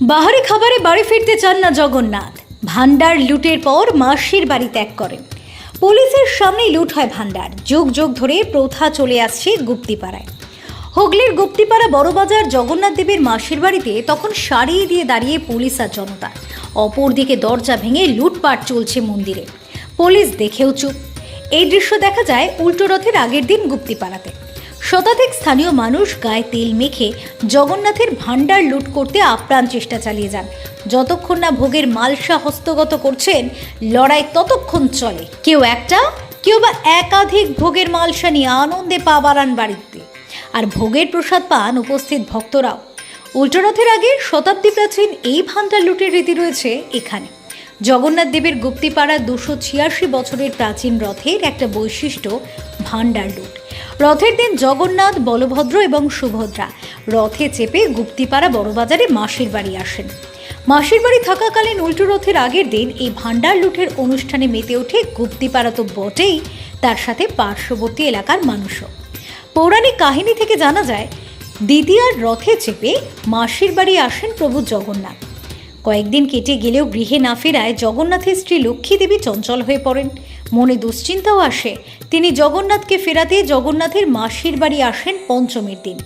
বাহারি খাবারে বাড়ি ফিরতে চান না জগন্নাথ। ভান্ডার লুটের পর মাসির বাড়ি ত্যাগ করেন। পুলিশের সামনেই লুট হয় ভান্ডার যুগ যুগ ধরে প্রথা চলে আসছে গুপ্তিপাড়ায়। হুগলির গুপ্তিপাড়া বড়বাজার জগন্নাথ দেবের মাসির বাড়িতে তখন সারিয়ে দিয়ে দাঁড়িয়ে পুলিশ আর জনতা। অপরদিকে দরজা ভেঙে লুটপাট চলছে মন্দিরে। পুলিশ দেখেও চুপ। এই দৃশ্য দেখা যায় উল্টো রথের আগের দিন গুপ্তিপাড়াতে। শতাধিক স্থানীয় মানুষ গায়ে তেল মেখে জগন্নাথের ভাণ্ডার লুট করতে আপ্রাণ চেষ্টা চালিয়ে যান। যতক্ষণ না ভোগের মালসা হস্তগত করছেন, লড়াই ততক্ষণ চলে। কেউ একটা, কেউ বা একাধিক ভোগের মালসা নিয়ে আনন্দে পা বাড়ান বাড়িতে। আর ভোগের প্রসাদ পান উপস্থিত ভক্তরাও। উল্টোরথের আগে শতাব্দী প্রাচীন এই ভান্ডার লুটের রীতি রয়েছে এখানে। জগন্নাথ দেবের গুপ্তিপাড়া দুশো ছিয়াশি বছরের প্রাচীন রথের একটা বৈশিষ্ট্য ভান্ডার লুট। রথের দিন জগন্নাথ, বলভদ্র এবং সুভদ্রা। রথে চেপে গুপ্তিপাড়া বড়বাজারে মাসির বাড়ি আসেন। মাসির বাড়ি থাকাকালীন উল্টো রথের আগের দিন এই ভান্ডার লুটের অনুষ্ঠানে মেতে ওঠে গুপ্তিপাড়া তো বটেই, তার সাথে পার্শ্ববর্তী এলাকার মানুষও। পৌরাণিক কাহিনী থেকে জানা যায়, দ্বিতীয়ার রথে চেপে মাসির বাড়ি আসেন প্রভু জগন্নাথ। কয়েকদিন কেটে গেলেও গৃহে না ফেরায় জগন্নাথের স্ত্রী লক্ষ্মী দেবী চঞ্চল হয়ে পড়েন। মনে দুশ্চিন্তাও আসে। তিনি জগন্নাথকে ফেরাতে জগন্নাথের মাসির বাড়ি আসেন পঞ্চমীর দিন।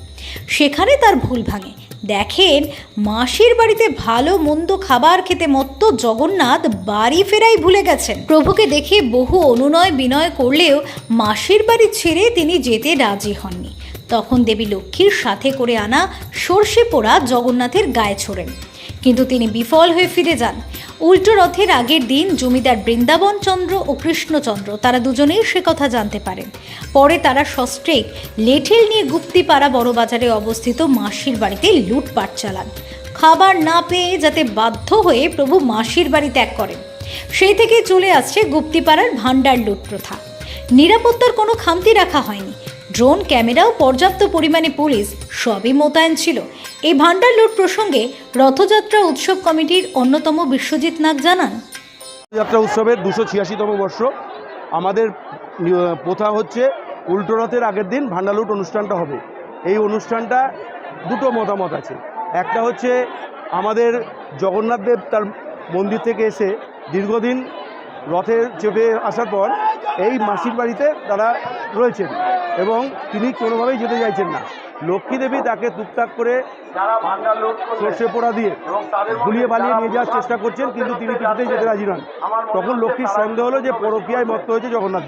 সেখানে তার ভুল ভাঙে। দেখেন, মাসির বাড়িতে ভালো মন্দ খাবার খেতে মত্ত জগন্নাথ বাড়ি ফেরাই ভুলে গেছেন। প্রভুকে দেখে বহু অনুনয় বিনয় করলেও মাসির বাড়ি ছেড়ে তিনি যেতে রাজি হননি। তখন দেবী লক্ষ্মীর সাথে করে আনা সর্ষে পোড়া জগন্নাথের গায়ে ছোড়েন। কিন্তু তিনি বিফল হয়ে ফিরে যান। উল্টো রথের আগের দিন জমিদার বৃন্দাবন চন্দ্র ও কৃষ্ণচন্দ্র, তারা দুজনেই সে কথা জানতে পারেন। পরে তারা সস্ট্রেক লেঠেল নিয়ে গুপ্তিপাড়া বড়বাজারে অবস্থিত মাসির বাড়িতে লুটপাট চালান। খাবার না পেয়ে যাতে বাধ্য হয়ে প্রভু মাসির বাড়ি ত্যাগ করেন। সেই থেকে চলে আসছে গুপ্তিপাড়ার ভাণ্ডার লুট প্রথা নিরাপত্তার কোনো খামতি রাখা হয়নি। ড্রোন ক্যামেরাও পর্যাপ্ত পরিমাণে পুলিশ সবই মোতায়েন ছিল। এই ভাণ্ডার লুট প্রসঙ্গে রথযাত্রা উৎসব কমিটির অন্যতম বিশ্বজিৎ নাগ জানান। যাত্রা উৎসবের দুশো ছিয়াশিতম বর্ষ। আমাদের প্রথা হচ্ছে উল্টো রথের আগের দিন ভান্ডালুট অনুষ্ঠানটা হবে। এই অনুষ্ঠানটা দুটো মতামত আছে। একটা হচ্ছে আমাদের জগন্নাথ দেব তার মন্দির থেকে এসে দীর্ঘদিন রথে চেপে আসার পর এই মাসির বাড়িতে তারা রয়েছেন এবং তিনি কোনোভাবেই যেতে চাইছেন না। লক্ষ্মী দেবী তাকে টুকটাক করে সর্ষে পোড়া দিয়ে গুলিয়ে বালিয়ে নিয়ে যাওয়ার চেষ্টা করছেন, কিন্তু তিনি কিছুতেই যেতে রাজি নন। তখন লক্ষ্মীর সন্দেহ হলো যে পরকিয়ায় মত্ত হয়েছে জগন্নাথ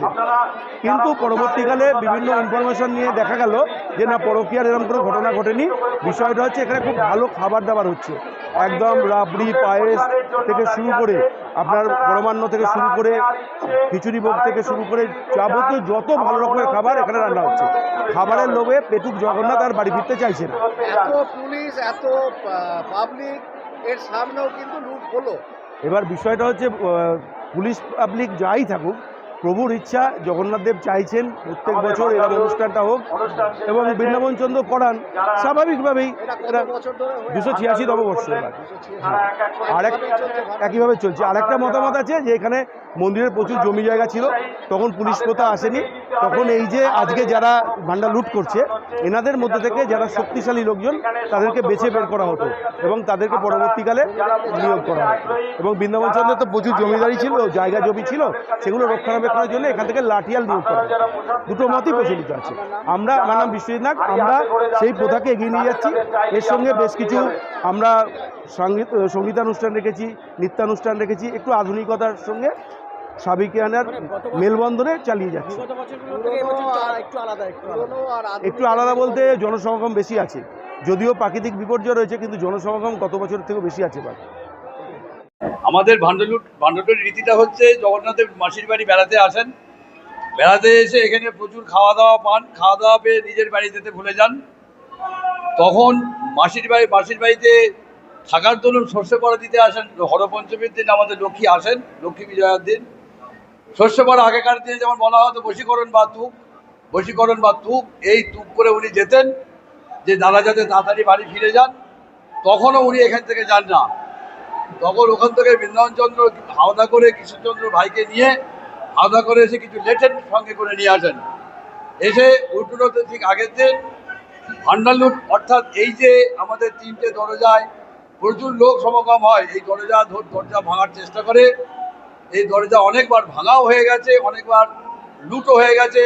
কিন্তু পরবর্তীকালে বিভিন্ন ইনফরমেশন নিয়ে দেখা গেল যে না, পরকীয়ার এরকম কোনো ঘটনা ঘটেনি। বিষয়টা হচ্ছে এখানে খুব ভালো খাবার দাবার হচ্ছে। একদম রাবড়ি, পায়েস থেকে শুরু করে আপনার পরমান্ন থেকে শুরু করে খিচুড়ি ভোগ থেকে শুরু করে যাবতীয় যত ভালো রকমের খাবার এখানে রান্না হচ্ছে। খাবারের লোভে পেটুক জগন্নাথ আর বাড়ি ফিরতে চাইছে না। এত পুলিশ এত পাবলিক এর সামনেও কিন্তু লুট হলো। এবার বিষয়টা হচ্ছে পুলিশ পাবলিক যাই থাকুক প্রভুর ইচ্ছা জগন্নাথ দেব চাইছেন প্রত্যেক বছর এরকম অনুষ্ঠানটা হোক এবং বৃন্দাবন চন্দ্র করান স্বাভাবিকভাবেই এটা দুশো ছিয়াশিতম বর্ষ হ্যাঁ। আর এক একইভাবে চলছে। আর একটা মতামত আছে যে এখানে মন্দিরের প্রচুর জমি জায়গা ছিল তখন পুলিশ প্রথা আসেনি তখন এই যে আজকে যারা ভান্ডার লুট করছে এনাদের মধ্যে থেকে যারা শক্তিশালী লোকজন তাদেরকে বেছে বের করা হতো এবং তাদেরকে পরবর্তীকালে নিয়োগ করা হতো। এবং বৃন্দাবন চন্দ্র তো প্রচুর জমিদারি ছিল জায়গা জমি ছিল সেগুলো রক্ষণাবেক্ষণের জন্য এখান থেকে লাঠিয়াল নিয়োগ করা দুটো মতই প্রচলিত আছে। আমরা আমার নাম বিশ্বজিৎ নাগ আমরা সেই প্রথাকে এগিয়ে নিয়ে যাচ্ছি। এর সঙ্গে বেশ কিছু আমরা সংগীত সঙ্গীতানুষ্ঠান রেখেছি নৃত্যানুষ্ঠান রেখেছি একটু আধুনিকতার সঙ্গে সাবিকিয়ানার মেলবন্ধনে চালিয়ে যাচ্ছি। একটু আলাদা বলতে জনসমাগম বেশি আছে। যদিও প্রাকৃতিক বিপর্যয় রয়েছে কিন্তু জনসমাগম গত বছরের থেকেও বেশি আছে এবার। আমাদের ভান্ডালুট ভান্ডালুট রীতিটা হচ্ছে জগন্নাথের মাসির বাড়ি বেড়াতে আসেন। বেড়াতে এসে এখানে প্রচুর খাওয়া দাওয়া পান। খাওয়া দাওয়া পেয়ে নিজের বাড়ি যেতে ভুলে যান। তখন মাসির বাড়ি মাসির বাড়িতে থাকার জন্য সর্ষে পড়া দিতে আসেন। হরপঞ্চমীর দিন আমাদের লক্ষ্মী আসেন, লক্ষ্মী বিজয়ার দিন। সর্ষে পড়া আগেকার দিনে যেমন বলা হতো, বশীকরণ বা তুক বশীকরণ বা তুক এই তুক করে উনি যেতেন। যে দাদা যাতে তাড়াতাড়ি বাড়ি ফিরে যান। তখনও উনি এখান থেকে যান না। তখন ওখান থেকে বৃন্দাবন চন্দ্র হাওদা করে কৃষ্ণচন্দ্র ভাইকে নিয়ে হাওদা করে এসে কিছু লেটেন সঙ্গে করে নিয়ে আসেন। এসে উল্টোতে ঠিক আগের দিন ভান্ডার লুট অর্থাৎ এই যে আমাদের তিনটে দরজায় প্রচুর লোক সমাগম হয়, এই দরজা দরজা ভাঙার চেষ্টা করে। এই দরজা অনেকবার ভাঙাও হয়ে গেছে, অনেকবার লুটও হয়ে গেছে।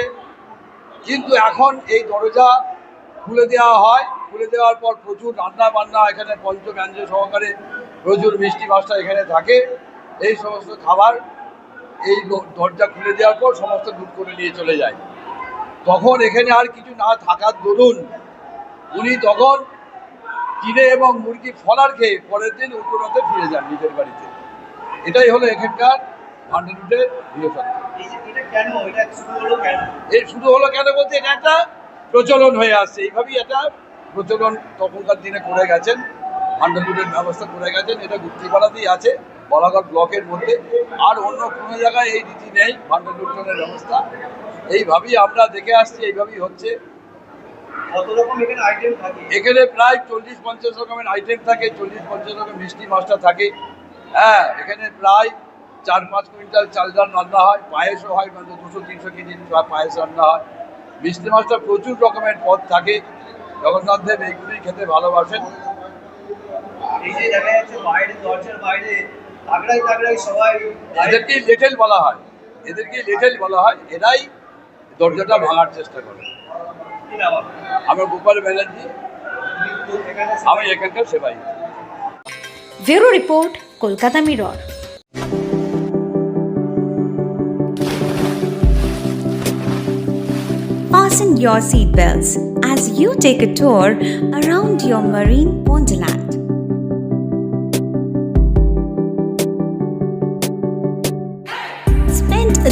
কিন্তু এখন এই দরজা খুলে দেওয়া হয়। খুলে দেওয়ার পর প্রচুর রান্না বান্না এখানে পঞ্চব্যঞ্জন সহকারে প্রচুর মিষ্টি মাছটা এখানে থাকে। এই সমস্ত খাবার এই দরজা খুলে দেওয়ার পর সমস্ত লুট করে নিয়ে চলে যায়। তখন এখানে আর কিছু না থাকার দরুন উনি তখন কিনে এবং মুরগি ফলার খেয়ে পরের দিন উত্তরাতে ফিরে যান নিজের বাড়িতে। এটাই হলো এখানকার ভান্ডারুটের কেন? এই শুরু হলো কেন বলতে এটা একটা প্রচলন হয়ে আসছে। এইভাবেই এটা প্রচলন তখনকার দিনে করে গেছেন। ভান্ডারলুটের ব্যবস্থা করে গেছেন এটা গুপ্তিপাড়াতেই আছে বলাঘাট ব্লকের মধ্যে। আর অন্য কোনো জায়গায় এই রীতি নেই ভান্ডারলুটনের ব্যবস্থা। এইভাবেই আমরা দেখে আসছি এইভাবেই হচ্ছে। এখানে প্রায় চল্লিশ পঞ্চাশ রকমের আইটেম থাকে চল্লিশ পঞ্চাশ রকম মিষ্টি মাছটা থাকে। হ্যাঁ এখানে প্রায় চার পাঁচ কুইন্টাল চাল ডাল রান্না হয় পায়েসও হয় মানে দুশো তিনশো কেজি পায়েস রান্না হয়। মিষ্টি মাছটা প্রচুর রকমের পদ থাকে। জগন্নাথ দেব এইগুলি খেতে ভালোবাসেন। এই যে দেখা যাচ্ছে বাইরে দরজার বাইরে তাগড়াই তাগড়াই সবাই এদেরকে লেটেল বলা হয়। এদেরকে লেটেল বলা হয়। এরাই দরজাটা ভাঙার চেষ্টা করে? আমার গোপাল ব্যানার্জি। আমি এখানকার সেবাই। Bureau report Kolkata Mirror. Fasten your seatbelts as you take a tour around your marine wonderland.